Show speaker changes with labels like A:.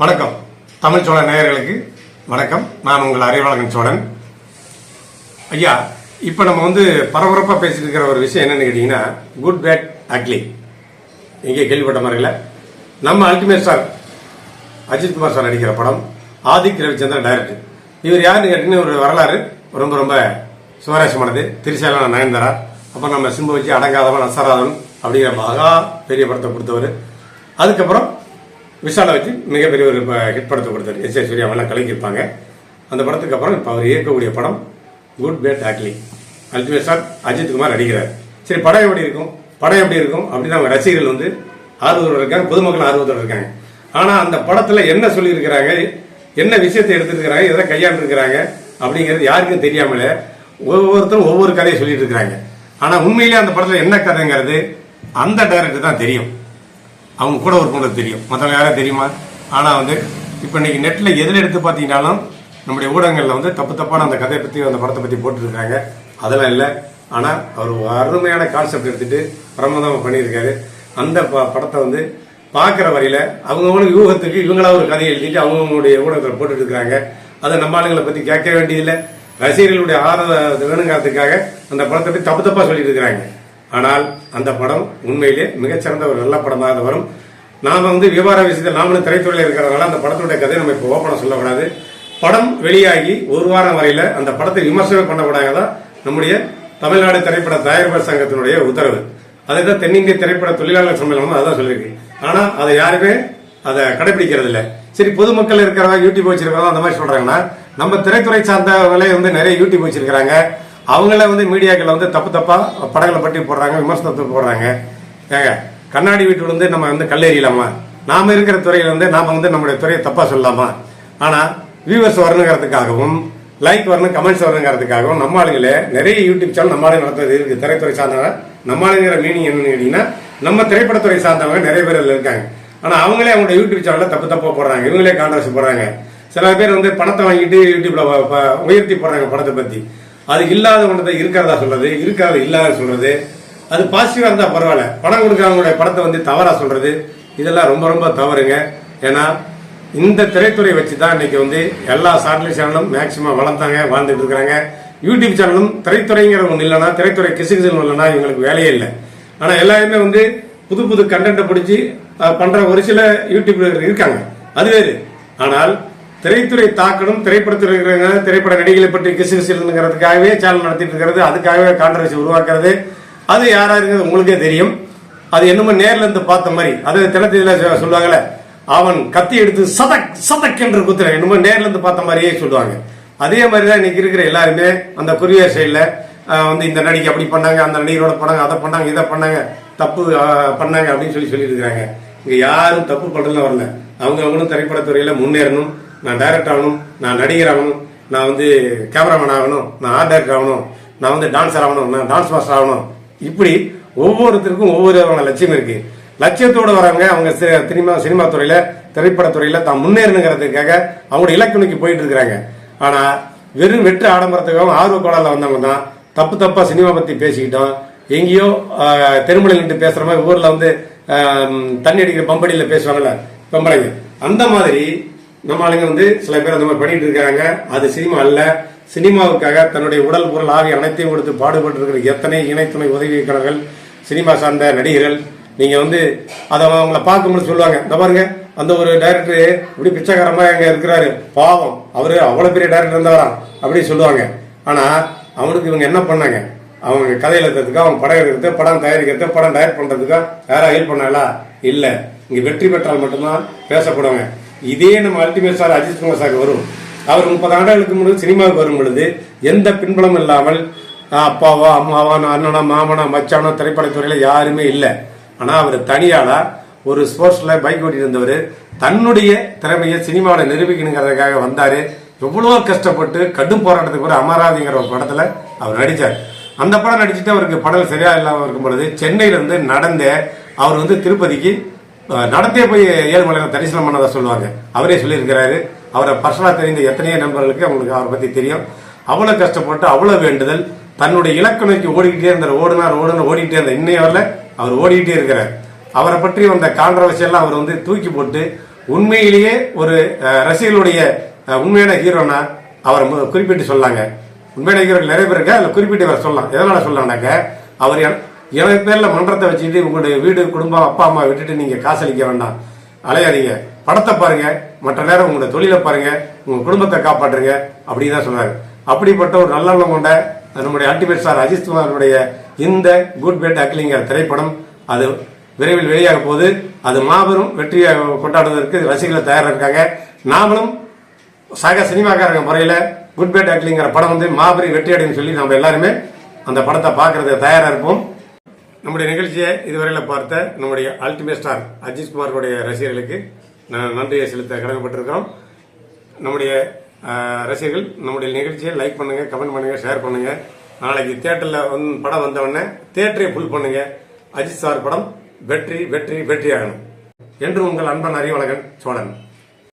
A: வணக்கம். தமிழ் சோழ நேயர்களுக்கு வணக்கம். நான் உங்கள் அறிவாளகன் சோழன். ஐயா இப்போ நம்ம வந்து பரபரப்பாக பேசிட்டு இருக்கிற ஒரு விஷயம் என்னன்னு கேட்டிங்கன்னா குட் பேட் அக்லி இங்கே கேள்விப்பட்ட மாதிரி இல்லை. நம்ம ultimate sir Ajith Kumar sir நடிக்கிற படம் ஆதிக் ரவிச்சந்திரன் டைரக்டர் இவர் யாருன்னு கேட்டீங்கன்னா ஒரு வரலாறு ரொம்ப ரொம்ப சுவாரஸ்யமானது. திருச்சாலம் நயன்தாரா. அப்புறம் நம்ம சிம்பு வச்சு அடங்காதவன் அசராதவன் அப்படிங்கிற மகா பெரிய படத்தை கொடுத்தவர். அதுக்கப்புறம் விஷாலை வச்சு மிகப்பெரிய ஒரு ஹிட் படத்தை கொடுத்தாரு. எஸ் ஏ சூர்யாவெல்லாம் கலக்கியிருப்பாங்க. அந்த படத்துக்கு அப்புறம் இப்போ அவர் இயக்கக்கூடிய படம் good bad ugly ultimate sir Ajith Kumar நடிக்கிறார். சரி படம் எப்படி இருக்கும்? படம் எப்படி இருக்கும்? அப்படின்னு அவங்க ரசிகர்கள் வந்து ஆர்வத்தோடு இருக்காங்க பொதுமக்கள் ஆர்வத்தோடு இருக்காங்க. ஆனால் அந்த படத்தில் என்ன சொல்லியிருக்கிறாங்க என்ன விஷயத்தை எடுத்துருக்கிறாங்க எதை கையாண்டுருக்கிறாங்க அப்படிங்கிறது யாருக்கும் தெரியாமலே ஒவ்வொருத்தரும் ஒவ்வொரு கதையை சொல்லிட்டு இருக்கிறாங்க. ஆனால் உண்மையிலேயே அந்த படத்தில் என்ன கதைங்கிறது அந்த டைரக்டர் தான் தெரியும். அவங்க கூட ஒரு பொண்ணு தெரியும். மற்றவங்க யாரும் தெரியுமா? ஆனால் வந்து இப்போ இன்னைக்கு நெட்டில் எதில் எடுத்து பார்த்தீங்கன்னாலும் நம்முடைய ஊடகங்களில் வந்து தப்பு தப்பான அந்த கதையை பற்றி அந்த படத்தை பற்றி போட்டுருக்காங்க. அதெல்லாம் இல்லை. ஆனால் அவர் அருமையான கான்செப்ட் எடுத்துட்டு பிரமதம் பண்ணியிருக்காரு. அந்த ப- படத்தை வந்து பார்க்குற வரையில் அவங்கவுங்களுக்கு யூகத்துக்கு இவங்களா ஒரு கதையை எழுதிட்டு அவங்கவுங்களுடைய ஊடகத்தில் போட்டுட்டு இருக்கிறாங்க அதை நம்ம ஆளுங்களை பற்றி கேட்க வேண்டியதில்லை. ரசிகர்களுடைய ஆதரவு வேணுங்கிறதுக்காக அந்த படத்தை பற்றி தப்பு தப்பாக சொல்லிட்டு இருக்கிறாங்க. ஆனால் அந்த படம் உண்மையிலே மிகச்சிறந்த ஒரு நல்ல படமாக அது வரும். நாம வந்து வியாபார விஷயத்தில் நாமளும் திரைத்துறையில் இருக்கிறதுனால அந்த படத்துடைய கதையை நம்ம இப்போ ஓப்பனாக சொல்லக்கூடாது. படம் வெளியாகி ஒரு வாரம் வரையில அந்த படத்தை விமர்சனம் பண்ணக்கூடாதான் நம்முடைய தமிழ்நாடு திரைப்பட தயாரிப்பாளர் சங்கத்தினுடைய உத்தரவு. அதுதான் தென்னிந்திய திரைப்பட தொழிலாளர் சம்மேளனம் அதான் சொல்லியிருக்கு. ஆனா அதை யாருமே அதை கடைபிடிக்கிறது இல்ல சரி பொதுமக்கள் இருக்கிறவங்க யூடியூப் வச்சிருக்கிறவங்க அந்த மாதிரி சொல்றாங்கன்னா நம்ம திரைத்துறை சார்ந்தவங்களே வந்து நிறைய யூடியூப் வச்சிருக்கிறாங்க. அவங்கள வந்து மீடியாக்கள் வந்து தப்பு தப்பா படங்களை பற்றி போடுறாங்க விமர்சனத்தை போடுறாங்க. ஏங்க கண்ணாடி வீட்டு வந்து நம்ம வந்து கல்லெறியலாமா? நாம இருக்கிற துறையில வந்து நாம வந்து நம்மளுடைய துறையை தப்பா சொல்லலாமா? ஆனா வியூவர்ஸ் வரணுங்கிறதுக்காகவும் லைக் வரணும் கமெண்ட்ஸ் வரணுங்கிறதுக்காகவும் நம்ம ஆளுங்களே நிறைய யூடியூப் சேனல் நம்ம ஆளுங்க நடத்துறது இருக்கு. திரைத்துறை சார்ந்தவங்க நம்ம ஆளுங்கிற மீனிங் என்னன்னு கேட்டீங்கன்னா நம்ம திரைப்படத்துறை சார்ந்தவங்க நிறைய பேர் இருக்காங்க. ஆனா அவங்களே அவங்களோட யூடியூப் சேனல்ல தப்பு தப்பா போடுறாங்க. இவங்களே கான்ட்ரவர்சி போடுறாங்க. சில பேர் வந்து பணத்தை வாங்கிட்டு யூடியூப்ல ப- உயர்த்தி போடுறாங்க படத்தை பத்தி. அது இல்லாத ஒன்றதை இருக்கிறதா சொல்றது? இருக்காத இல்லாத சொல்றது. அது பாசிட்டிவாக இருந்தால் பரவாயில்ல. பணம் கொடுக்கறவங்களுடைய படத்தை வந்து தவறாக சொல்றது. இதெல்லாம் ரொம்ப ரொம்ப தவறுங்க. ஏன்னா இந்த திரைத்துறை வச்சு தான் இன்னைக்கு வந்து எல்லா சாட்டலைட் சேனலும் மேக்சிமம் வளர்ந்தாங்க வாழ்ந்துட்டு இருக்கிறாங்க. யூடியூப் சேனலும் திரைத்துறைங்கிற ஒன்று இல்லைன்னா திரைத்துறை கிசுகிசுன்னு இல்லைன்னா இவங்களுக்கு வேலையே இல்லை. ஆனால் எல்லாருமே வந்து புது புது கண்டென்ட்டை பிடிச்சி பண்ணுற ஒரு சில யூடியூப்ல இருக்காங்க. அது வேறு. ஆனால் திரைத்துறை தாக்கணும் திரைப்படத்தில் இருக்கிறவங்க திரைப்பட நடிகளை பற்றி கிசுகிசுங்கிறதுக்காகவே சேனல் நடத்திட்டு இருக்கிறது. அதுக்காகவே கான்ட்ரவர்சி உருவாக்குறது. அது யாரா இருக்கிறது உங்களுக்கே தெரியும். அது என்னமோ நேர்ல இருந்து பார்த்த மாதிரி. அது தினத்தில சொல்லுவாங்கல்ல அவன் கத்தி எடுத்து சதக் சதக் என்று குத்துற. என்னமோ நேர்ல இருந்து பார்த்த மாதிரியே சொல்லுவாங்க. அதே மாதிரி தான் இன்னைக்கு இருக்கிற எல்லாருமே அந்த கொரியர் சைடில் வந்து இந்த நடிகை அப்படி பண்ணாங்க அந்த நடிகரோட பண்ணாங்க அதை பண்ணாங்க இதை பண்ணாங்க தப்பு பண்ணாங்க அப்படின்னு சொல்லி சொல்லியிருக்கிறாங்க இங்கே யாரும் தப்பு பண்ணல வரல. அவங்க அவங்களும் திரைப்படத்துறையில் முன்னேறணும். நான் டைரக்டர் ஆகணும் நான் நடிகர் ஆகணும் நான் வந்து கேமராமேன் ஆகணும் நான் ஆர்ட் டைரக்டர் ஆகணும் நான் வந்து டான்ஸர் ஆகணும் நான் டான்ஸ் மாஸ்டர் ஆகணும். இப்படி ஒவ்வொருத்தருக்கும் ஒவ்வொரு விதமான லட்சியம் இருக்கு. லட்சியத்தோடு வரவங்க அவங்க சினிமா சினிமா துறையில திரைப்படத்துறையில தான் முன்னேறணுங்கிறதுக்காக அவங்களோட இலக்கு நோக்கி போயிட்டு இருக்கிறாங்க. ஆனா வெறும் வெற்று ஆடம்பரத்துக்காகவும் ஆர்வ கோளாறுல வந்தவங்க தான் தப்பு தப்பா சினிமா பத்தி பேசிக்கிட்டோம். எங்கேயோ ஆஹ், நின்று பேசுற மாதிரி ஊர்ல வந்து தண்ணி அடிக்கிற பம்படியில் பேசுவாங்கல்ல பம்பளைங்க அந்த மாதிரி நம்ம ஆளுங்க வந்து சில பேர் அந்த மாதிரி பண்ணிட்டு இருக்காங்க. அது சினிமா அல்ல. சினிமாவுக்காக தன்னுடைய உடல் பொருள் ஆகிய அனைத்தையும் கொடுத்து பாடுபட்டு இருக்கிற எத்தனை இணைத்துணை உதவி சினிமா சார்ந்த நடிகர்கள். நீங்க வந்து அதை அவங்கள பார்க்கும்போது சொல்லுவாங்க இந்த பாருங்க அந்த ஒரு டைரக்டர் இப்படி பிச்சைக்காரமா அங்க இருக்கிறாரு. பாவம் அவரு அவ்வளவு பெரிய டைரக்டர் இருந்தவராம் அப்படின்னு சொல்லுவாங்க. ஆனா அவனுக்கு இவங்க என்ன பண்ணாங்க? அவங்க கதை எழுதுறதுக்கு அவங்க படம் எடுக்கிறது படம் தயாரிக்கிறது படம் டயர் பண்றதுக்கு யாரா ஹெல்ப் பண்ணாங்களா? இல்ல. இங்க வெற்றி பெற்றால் மட்டும்தான் பேசப்படுவாங்க. இதே நம்ம ultimate sir Ajith Kumar sir வரும். அவர் முப்பது ஆண்டுகளுக்கு முன்பு சினிமாவுக்கு வரும் பொழுது எந்த பின்புலம் இல்லாமல் அப்பாவோ அம்மாவோ அண்ணனோ மாமனோ மச்சானோ திரைப்படத்துறையில் யாருமே இல்லை. ஆனால் அவர் தனியாளா ஒரு ஸ்போர்ட்ஸில் பைக் ஓட்டிட்டு இருந்தவர் தன்னுடைய திறமையை சினிமாவில் நிரூபிக்கணுங்கிறதுக்காக வந்தார். எவ்வளோ கஷ்டப்பட்டு கடும் போராட்டத்துக்கு ஒரு அமராதிங்கிற ஒரு படத்தில் அவர் நடித்தார் அந்த படம் நடிச்சுட்டு அவருக்கு படம் சரியாக இல்லாமல் இருக்கும் பொழுது சென்னையிலேருந்து நடந்த அவர் வந்து திருப்பதிக்கு நடந்தே போய் ஏழுமலையில் தரிசனம் பண்ணதா சொல்லுவாங்க. அவரே சொல்லியிருக்கிறாரு. அவரை பர்சனாக தெரிந்த எத்தனையோ நண்பர்களுக்கு அவங்களுக்கு அவரை பற்றி தெரியும். அவ்வளோ கஷ்டப்பட்டு அவ்வளோ வேண்டுதல். தன்னுடைய இலக்கு நோக்கி ஓடிக்கிட்டே இருந்தார் ஓடுனார் ஓடுனார் ஓடிக்கிட்டே இருந்தார் இன்னைய வரல அவர் ஓடிக்கிட்டே இருக்கிறார். அவரை பற்றி வந்த கான்ட்ரவர்சி எல்லாம் அவர் வந்து தூக்கி போட்டு உண்மையிலேயே ஒரு அஹ், ரசிகர்களுடைய உண்மையான ஹீரோனா அவர் குறிப்பிட்டு சொல்லாங்க. உண்மையான ஹீரோக்கள் நிறைய பேர் இருக்கா? அதில் குறிப்பிட்டு அவர் சொல்லலாம். எதனால் சொல்லலாம்னாக்க அவர் என- எனக்கு மன்றத்தை வச்சுக்கிட்டு உங்களுடைய வீடு குடும்பம் அப்பா அம்மா விட்டுட்டு நீங்கள் காசளிக்க வேண்டாம். அலையாதீங்க. படத்தை பாருங்க. மற்ற நேரம் உங்களுடைய தொழிலை பாருங்க. உங்கள் குடும்பத்தை காப்பாற்றுங்க. அப்படின்னு தான் சொன்னாரு அப்படிப்பட்ட ஒரு நல்லெண்ணம் கொண்ட நம்முடைய அல்டிமேட் சார் அஜித் குமாருடைய இந்த குட் பேட் அக்லிங்கிற திரைப்படம் அது விரைவில் வெளியாக போது அது மாபெரும் வெற்றியை கொண்டாடுவதற்கு ரசிகர்கள் தயாராக இருக்காங்க. நாமளும் சக சினிமாக்காரங்க முறையில் குட் பேட் அக்லிங்கிற படம் வந்து மாபெரும் வெற்றி அடைன்னு சொல்லி நம்ம எல்லாருமே அந்த படத்தை பார்க்கறதுக்கு தயாராக இருப்போம். நம்முடைய நிகழ்ச்சியை இதுவரையில் பார்த்த நம்முடைய அல்டிமேட் ஸ்டார் அஜித் குமாருடைய ரசிகர்களுக்கு நான் நன்றியை செலுத்த கடமைப்பட்டிருக்கிறோம். நம்முடைய ரசிகர்கள் நம்முடைய நிகழ்ச்சியை லைக் பண்ணுங்கள் கமெண்ட் பண்ணுங்கள் ஷேர் பண்ணுங்கள் நாளைக்கு தேட்டரில் வந் படம் வந்தவுடனே தேட்டரை ஃபுல் பண்ணுங்கள் அஜித் சார் படம் வெற்றி வெற்றி வெற்றி ஆகணும் என்று உங்கள் அன்பன் அறிவழகன் சோழன்.